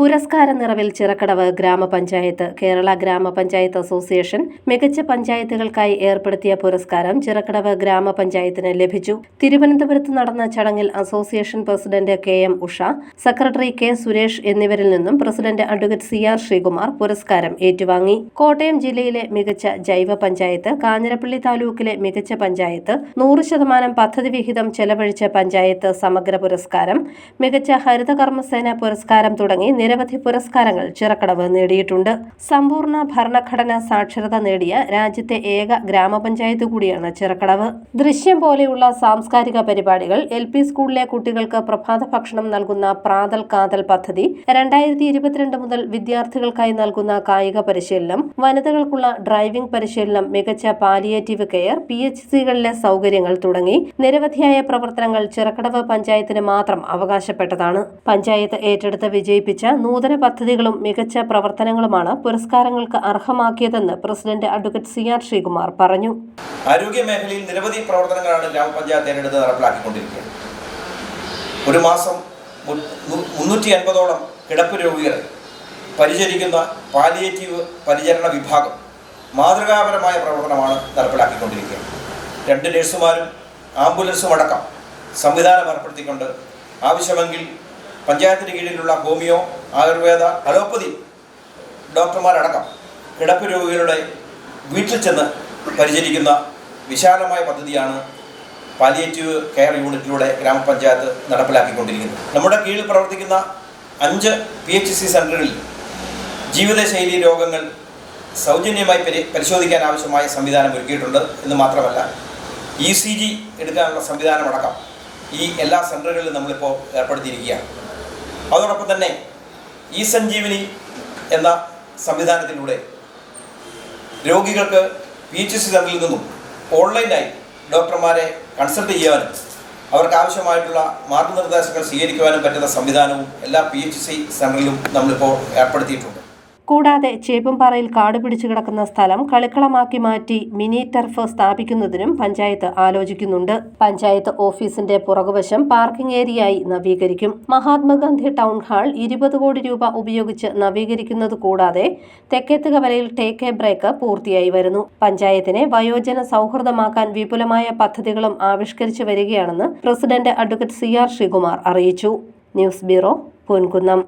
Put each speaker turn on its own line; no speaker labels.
പുരസ്കാര നിറവിൽ ചിറക്കടവ് ഗ്രാമപഞ്ചായത്ത് കേരള ഗ്രാമപഞ്ചായത്ത് അസോസിയേഷൻ മികച്ച പഞ്ചായത്തുകൾക്കായി ഏർപ്പെടുത്തിയ പുരസ്കാരം ചിറക്കടവ് ഗ്രാമപഞ്ചായത്തിന് ലഭിച്ചു. തിരുവനന്തപുരത്ത് നടന്ന ചടങ്ങിൽ association president K M Usha secretary K Suresh എന്നിവരിൽ നിന്നും president advocate C R Sreekumar പുരസ്കാരം ഏറ്റുവാങ്ങി. കോട്ടയം ജില്ലയിലെ മികച്ച ജൈവ പഞ്ചായത്ത് കാഞ്ഞിരപ്പള്ളി താലൂക്കിലെ മികച്ച പഞ്ചായത്ത് നൂറ് ശതമാനം പദ്ധതി വിഹിതം ചെലവഴിച്ച പഞ്ചായത്ത് സമഗ്ര പുരസ്കാരം മികച്ച ഹരിതകർമ്മസേന പുരസ്കാരം തുടങ്ങി നിരവധി പുരസ്കാരങ്ങൾ ചിറക്കടവ് നേടിയിട്ടുണ്ട്. സമ്പൂർണ ഭരണഘടന സാക്ഷരത നേടിയ രാജ്യത്തെ ഏക ഗ്രാമപഞ്ചായത്ത് കൂടിയാണ് ചിറക്കടവ്. ദൃശ്യം പോലെയുള്ള സാംസ്കാരിക പരിപാടികൾ എൽ പി സ്കൂളിലെ കുട്ടികൾക്ക് പ്രഭാത ഭക്ഷണം നൽകുന്ന പ്രാതൽ കാതൽ പദ്ധതി രണ്ടായിരത്തി ഇരുപത്തിരണ്ട് മുതൽ വിദ്യാർത്ഥികൾക്കായി നൽകുന്ന കായിക പരിശീലനം വനിതകൾക്കുള്ള ഡ്രൈവിംഗ് പരിശീലനം മികച്ച പാലിയേറ്റീവ് കെയർ പി എച്ച് സികളിലെ സൗകര്യങ്ങൾ തുടങ്ങി നിരവധിയായ പ്രവർത്തനങ്ങൾ ചിറക്കടവ് പഞ്ചായത്തിന് മാത്രം അവകാശപ്പെട്ടതാണ്. പഞ്ചായത്ത് ഏറ്റെടുത്ത് വിജയിപ്പിച്ച നൂതന പദ്ധതികളും മികച്ച പ്രവർത്തനങ്ങളുമാണ് പുരസ്കാരങ്ങൾക്ക് അർഹമാക്കിയതെന്ന് president advocate C R Sreekumar പറഞ്ഞു.
ആരോഗ്യ മേഖലയിൽ നിരവധി പ്രവർത്തനങ്ങളാണ് ഗ്രാമപഞ്ചായത്ത് ഏറ്റെടുത്ത് നടപ്പിലാക്കിക്കൊണ്ടിരിക്കുന്നത് ഒരു മാസം മുന്നൂറ്റി അൻപതോളം കിടപ്പ് രോഗികളെ പരിചരിക്കുന്ന പാലിയേറ്റീവ് പരിചരണ വിഭാഗം മാതൃകാപരമായ പ്രവർത്തനമാണ് നടപ്പിലാക്കിക്കൊണ്ടിരിക്കുന്നത് രണ്ട് നഴ്സുമാരും ആംബുലൻസും അടക്കം സംവിധാനം ഏർപ്പെടുത്തിക്കൊണ്ട് ആവശ്യമെങ്കിൽ പഞ്ചായത്തിന് കീഴിലുള്ള ഹോമിയോ ആയുർവേദ അലോപ്പതി ഡോക്ടർമാരടക്കം കിടപ്പ് രോഗികളുടെ വീട്ടിൽ ചെന്ന് പരിചരിക്കുന്ന വിശാലമായ പദ്ധതിയാണ് പാലിയേറ്റീവ് കെയർ യൂണിറ്റിലൂടെ ഗ്രാമപഞ്ചായത്ത് നടപ്പിലാക്കിക്കൊണ്ടിരിക്കുന്നത്. നമ്മുടെ കീഴിൽ പ്രവർത്തിക്കുന്ന അഞ്ച് പി എച്ച് സി സെന്ററുകളിൽ ജീവിതശൈലി രോഗങ്ങൾ സൗജന്യമായി പരി പരിശോധിക്കാൻ ആവശ്യമായ സംവിധാനം ഒരുക്കിയിട്ടുണ്ട്. എന്ന് മാത്രമല്ല ഇ സി ജി എടുക്കാനുള്ള സംവിധാനമടക്കം ഈ എല്ലാ സെന്ററുകളിലും നമ്മളിപ്പോൾ ഏർപ്പെടുത്തിയിരിക്കുകയാണ്. അതോടൊപ്പം തന്നെ ഈ സഞ്ജീവിനി എന്ന സംവിധാനത്തിലൂടെ രോഗികൾക്ക് പി എച്ച് സി സെന്ററിൽ നിന്നും ഓൺലൈനായി ഡോക്ടർമാരെ കൺസൾട്ട് ചെയ്യാനും അവർക്ക് ആവശ്യമായിട്ടുള്ള മാർഗനിർദ്ദേശങ്ങൾ സ്വീകരിക്കുവാനും പറ്റുന്ന സംവിധാനവും എല്ലാ പി എച്ച് സി സെന്ററിലും നമ്മളിപ്പോൾ ഏർപ്പെടുത്തിയിട്ടുണ്ട്.
കൂടാതെ ചേപ്പുംപാറയിൽ കാട് പിടിച്ചു കിടക്കുന്ന സ്ഥലം കളിക്കളമാക്കി മാറ്റി മിനി ടർഫ് സ്ഥാപിക്കുന്നതിനും പഞ്ചായത്ത് ആലോചിക്കുന്നുണ്ട്. പഞ്ചായത്ത് ഓഫീസിന്റെ പുറകുവശം പാർക്കിംഗ് ഏരിയയായി നവീകരിക്കും. മഹാത്മാഗാന്ധി ടൗൺ ഹാൾ ഇരുപത് കോടി രൂപ ഉപയോഗിച്ച് നവീകരിക്കുന്നത് കൂടാതെ തെക്കേത്തുക വരയിൽ ടേക്ക് എ ബ്രേക്ക് പൂർത്തിയായി വരുന്നു. പഞ്ചായത്തിനെ വയോജന സൗഹൃദമാക്കാൻ വിപുലമായ പദ്ധതികളും ആവിഷ്കരിച്ചു വരികയാണെന്ന് president advocate C R Sreekumar അറിയിച്ചു. News bureau Ponkunnam.